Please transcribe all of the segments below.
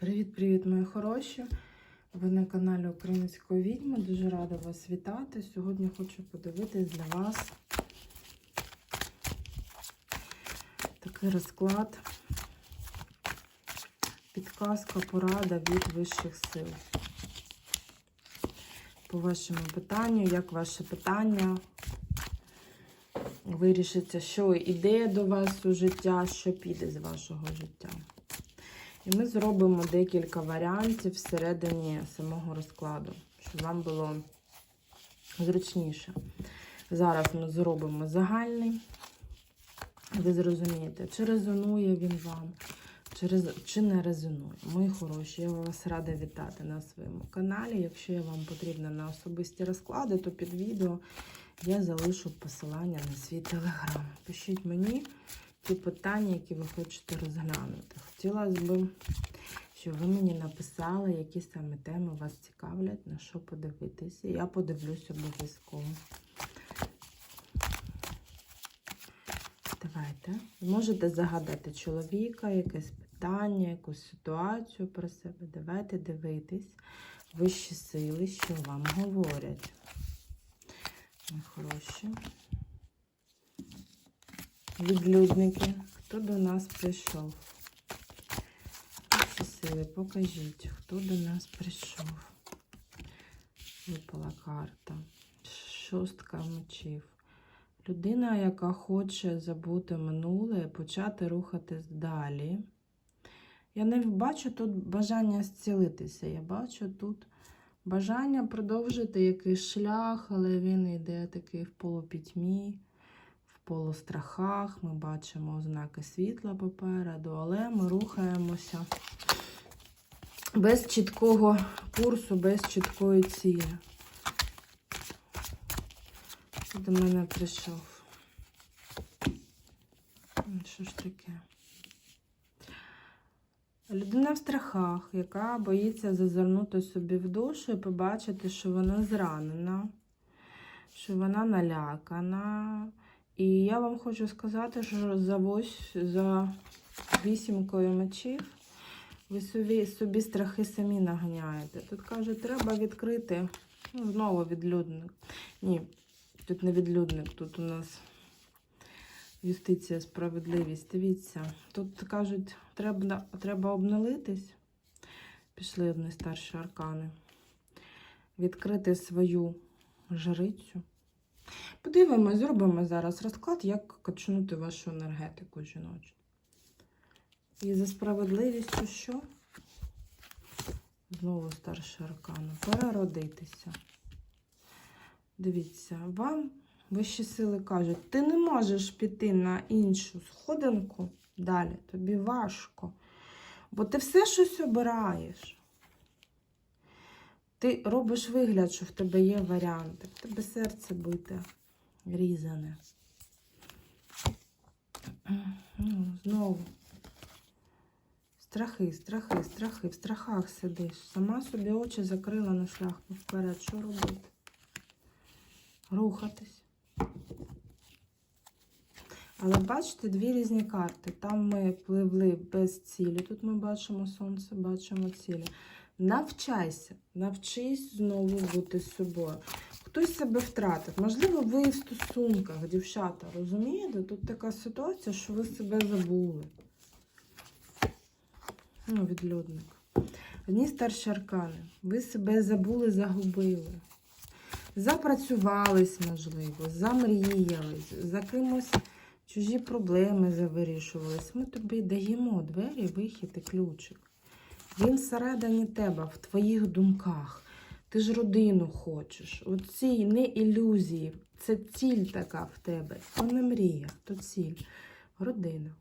Привіт-привіт, мої хороші! Ви на каналі Української відьми. Дуже рада вас вітати. Сьогодні хочу подивитись для вас такий розклад. Підказка, порада від вищих сил. По вашому питанню, як ваше питання вирішиться, що йде до вас у життя, що піде з вашого життя. І ми зробимо декілька варіантів всередині самого розкладу, щоб вам було зручніше. Зараз ми зробимо загальний. Ви зрозумієте, чи резонує він вам, чи, рез... чи не резонує. Мої хороші, я вас рада вітати на своєму каналі. Якщо я вам потрібна на особисті розклади, то під відео я залишу посилання на свій телеграм. Пишіть мені ті питання, які ви хочете розглянути. Хотілося б, щоб ви мені написали, які саме теми вас цікавлять, на що подивитися. Я подивлюсь обов'язково. Давайте. Можете загадати чоловіка, якесь питання, якусь ситуацію про себе. Давайте дивитись вищі сили, що вам говорять. Хороші. Відлюдники, хто до нас прийшов? Вищі сили, покажіть, хто до нас прийшов. Випала карта. Шостка мечів. Людина, яка хоче забути минуле почати рухатись далі. Я не бачу тут бажання зцілитися. Я бачу тут бажання продовжити якийсь шлях, але він йде такий в полупітьмі, полустрахах. Ми бачимо ознаки світла попереду, але ми рухаємося без чіткого курсу, без чіткої цілі. Що до мене прийшов? Що ж таке? Людина в страхах, яка боїться зазирнути собі в душу і побачити, що вона зранена, що вона налякана. І я вам хочу сказати, що за, ось, за вісімкою мечів ви собі, собі страхи самі наганяєте. Тут кажуть, треба відкрити ну, знову відлюдник. Ні, тут не відлюдник, тут у нас юстиція, справедливість. Дивіться, тут кажуть, треба, треба обнулитись. Пішли одні старші аркани. Відкрити свою жрицю. Подивимось, зробимо зараз розклад, як качнути вашу енергетику жіночу. І за справедливістю що? Знову старший аркан. Переродитися. Дивіться, вам вищі сили кажуть, ти не можеш піти на іншу сходинку далі, тобі важко. Бо ти все щось обираєш. Ти робиш вигляд, що в тебе є варіанти. В тебе серце бите різане. Ну, Знову. Страхи, страхи, страхи. В страхах сидиш. Сама собі очі закрила на шлях вперед. Що робити? Рухатись. Але бачите, дві різні карти. Там ми пливли без цілі. Тут ми бачимо сонце, бачимо цілі. Навчайся, навчись знову бути з собою. Хтось себе втратив. Можливо, ви в стосунках, дівчата, розумієте? Тут така ситуація, що ви себе забули. Ну, відлюдник. Одні старші аркани. Ви себе забули, загубили. Запрацювались, можливо, замріялись, за кимось чужі проблеми завирішувались. Ми тобі даємо двері, вихід і ключик. Він всередині тебе, в твоїх думках. Ти ж родину хочеш. Оці не ілюзії. Це ціль така в тебе. То не мрія, то ціль. Родина.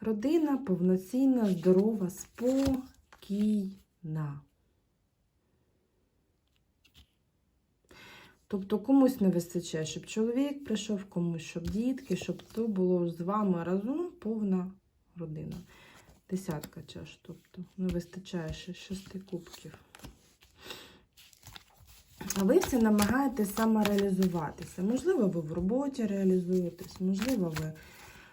Родина повноцінна, здорова, спокійна. Тобто комусь не вистачає, щоб чоловік прийшов, комусь, щоб дітки, щоб то було з вами разом повна родина. Десятка чаш, тобто не вистачає ще шести кубків. А ви все намагаєтесь самореалізуватися. Можливо, ви в роботі реалізуєтесь, можливо, ви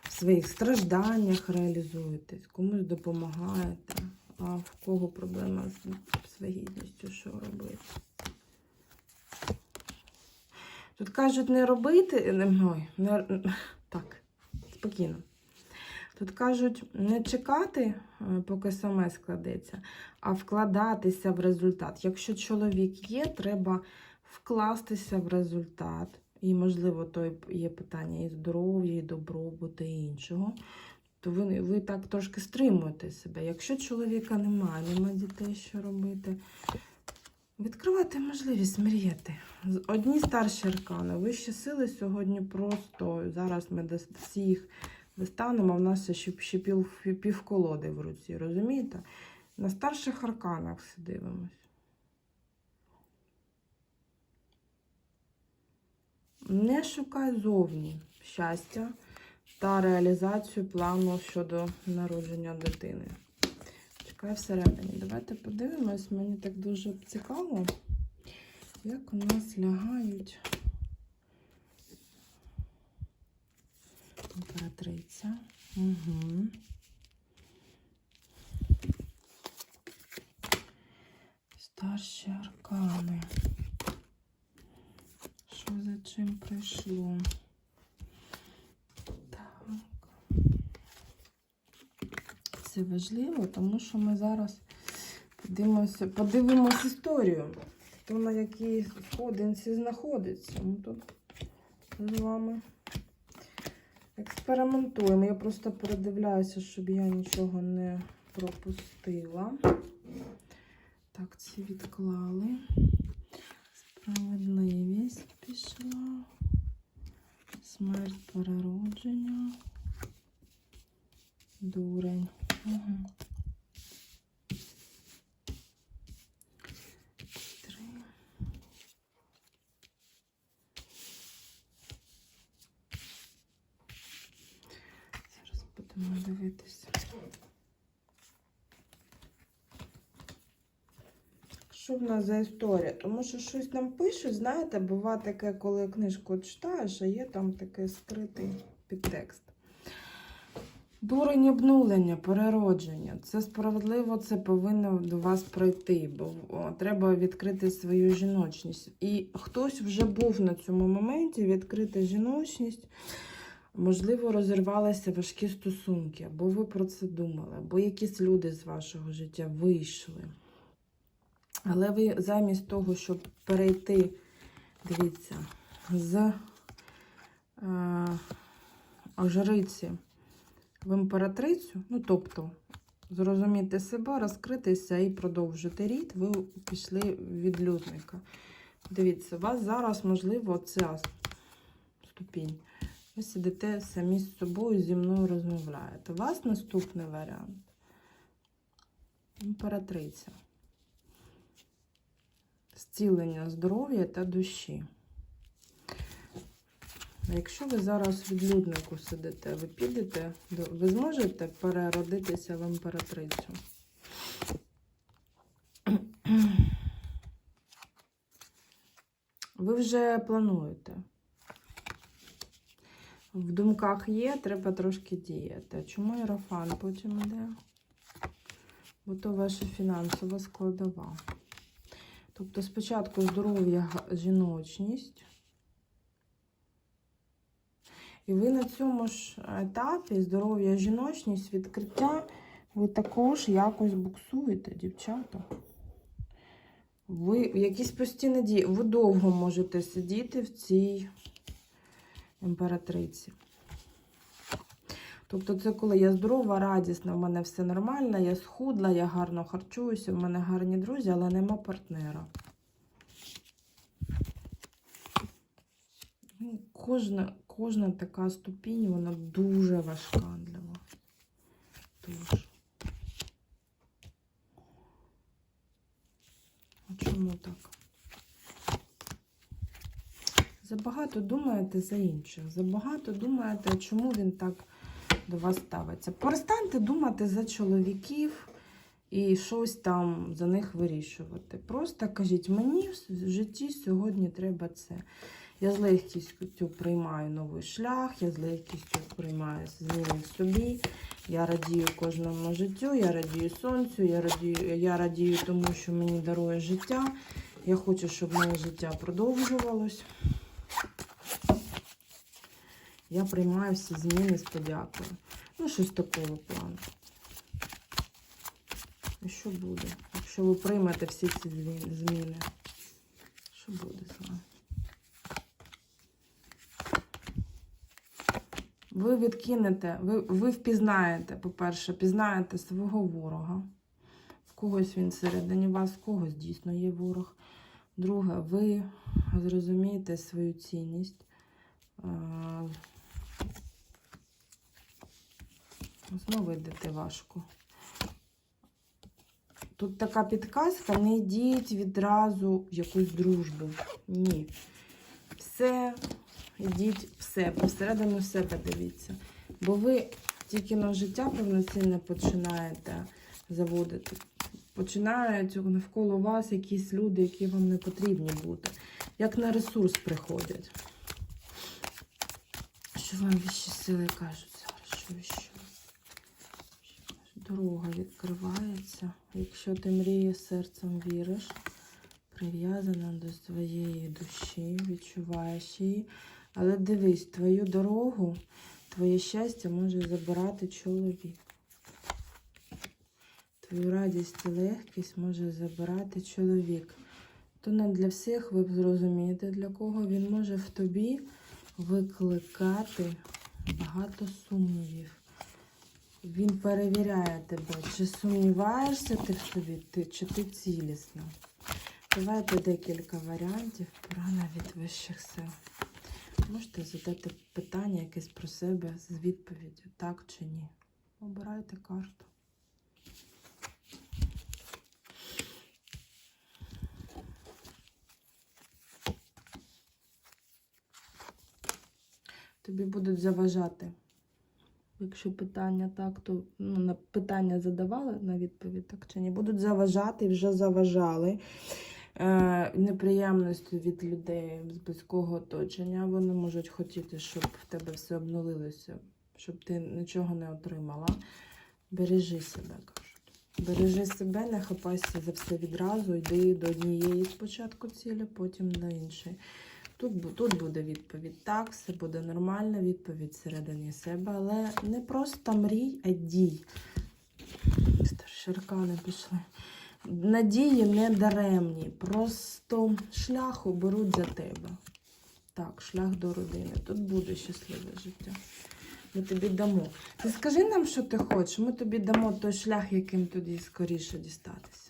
в своїх стражданнях реалізуєтесь, комусь допомагаєте. А в кого проблема з, вагітністю, що робити? Тут кажуть не робити. Ой, не, так, спокійно. Тут кажуть не чекати, е, поки саме складеться, а вкладатися в результат. Якщо чоловік є, треба вкластися в результат. І, можливо, то є питання і здоров'я, і добробуту, і іншого. То ви, ви так трошки стримуєте себе. Якщо чоловіка немає, немає дітей, що робити. Відкривати можливість мріяти. Одні старші аркани, вищі сили сьогодні просто. Зараз ми дос- всі їх достанемо, в нас ще, ще пів, півколоди в руці, розумієте? На старших арканах дивимось. Не шукай зовні щастя та реалізацію плану щодо народження дитини. Чекай всередині. Давайте подивимось. Мені так дуже цікаво, як у нас лягають імператриця. Угу. Старші аркани. Що за чим прийшло? Так. Це важливо, тому що ми зараз подивимося, подивимось історію. Хто на якій сходинці знаходиться. Ми тут з вами експериментуємо. Я просто передивляюся, щоб я нічого не пропустила. Так, ці відклали. Справедливість пішла. Смерть переродження. Дурень. Угу. Три. Зараз будемо дивитися. Що в за історія? Тому що щось нам пишуть, знаєте, буває таке, коли книжку читаєш, а є там такий скритий підтекст. Дурень обнулення, переродження. Це справедливо, це повинно до вас пройти, бо треба відкрити свою жіночність. І хтось вже був на цьому моменті, відкрити жіночність. Можливо, розірвалися важкі стосунки, або ви про це думали, або якісь люди з вашого життя вийшли. Але ви замість того, щоб перейти, дивіться, з е, жриці в імператрицю, ну тобто зрозуміти себе, розкритися і продовжити рід, ви пішли в відлюдника. Дивіться, у вас зараз, можливо, ця ступінь. Ви сидите самі з собою, зі мною розмовляєте. У вас наступний варіант. Імператриця. Зцілення здоров'я та душі. Якщо ви зараз в відлюднику сидите, ви підете, ви зможете переродитися в імператрицю? Ви вже плануєте. В думках є, треба трошки діяти. Чому Єрофан потім йде? Бо то ваша фінансова складова. Тобто спочатку здоров'я, жіночність. І ви на цьому ж етапі здоров'я, жіночність, відкриття, ви також якось буксуєте, дівчата. Ви якісь постійні дії. Ви довго можете сидіти в цій імператриці. Тобто, це коли я здорова, радісна, в мене все нормально, я схудла, я гарно харчуюся, в мене гарні друзі, але нема партнера. Ну, Кожна, кожна така ступінь, вона дуже важка для вас. Дуже. А чому так? Забагато думаєте за інших. Забагато думаєте, чому він так до вас ставиться. Перестаньте думати за чоловіків і щось там за них вирішувати. Просто кажіть, мені в житті сьогодні треба це. Я з легкістю приймаю новий шлях, я з легкістю приймаю зміни в собі. Я радію кожному життю, я радію сонцю, я радію, я радію тому, що мені дарує життя. Я хочу, щоб моє життя продовжувалось. Я приймаю всі зміни з подякою. Ну, щось такого плану. І що буде? Якщо ви приймете всі ці зміни, що буде з вами? Ви відкинете, ви, ви впізнаєте, по-перше, пізнаєте свого ворога. В когось він всередині вас, в когось дійсно є ворог. Друге, ви зрозумієте свою цінність. Е, Знову йдете важко. Тут така підказка, не йдіть відразу в якусь дружбу. Ні. Все, йдіть в себе, всередину себе дивіться. Бо ви тільки на життя повноцінне починаєте заводити. Починають навколо вас якісь люди, які вам не потрібні бути. Як на ресурс приходять. Що вам вищі сили кажуть зараз? Що віщо? Дорога відкривається. Якщо ти мрієш серцем віриш, прив'язана до своєї душі, відчуваєш її. Але дивись, твою дорогу, твоє щастя може забирати чоловік. Твою радість і легкість може забирати чоловік. То не для всіх ви зрозумієте, для кого він може в тобі викликати багато сумнівів. Він перевіряє тебе, чи сумніваєшся ти в собі, чи ти цілісна. Давайте декілька варіантів порана від вищих сил. Можете задати питання якесь про себе з відповіддю, так чи ні. Обирайте карту. Тобі будуть заважати. Якщо питання так, то ну, на питання задавали на відповідь так чи ні. Будуть заважати вже заважали. Е, неприємності від людей з близького оточення. Вони можуть хотіти, щоб в тебе все обнулилося, щоб ти нічого не отримала. Бережи себе, кажуть. Бережи себе, не хапайся за все відразу, йди до однієї спочатку цілі, потім до іншої. Тут, тут буде відповідь так, все буде нормально, відповідь всередині себе, але не просто мрій, а дій. Старші пішли. Надії не даремні, просто шлях оберуть за тебе. Так, шлях до родини. Тут буде щасливе життя. Ми тобі дамо. Ти скажи нам, що ти хочеш, ми тобі дамо той шлях, яким тоді скоріше дістатися.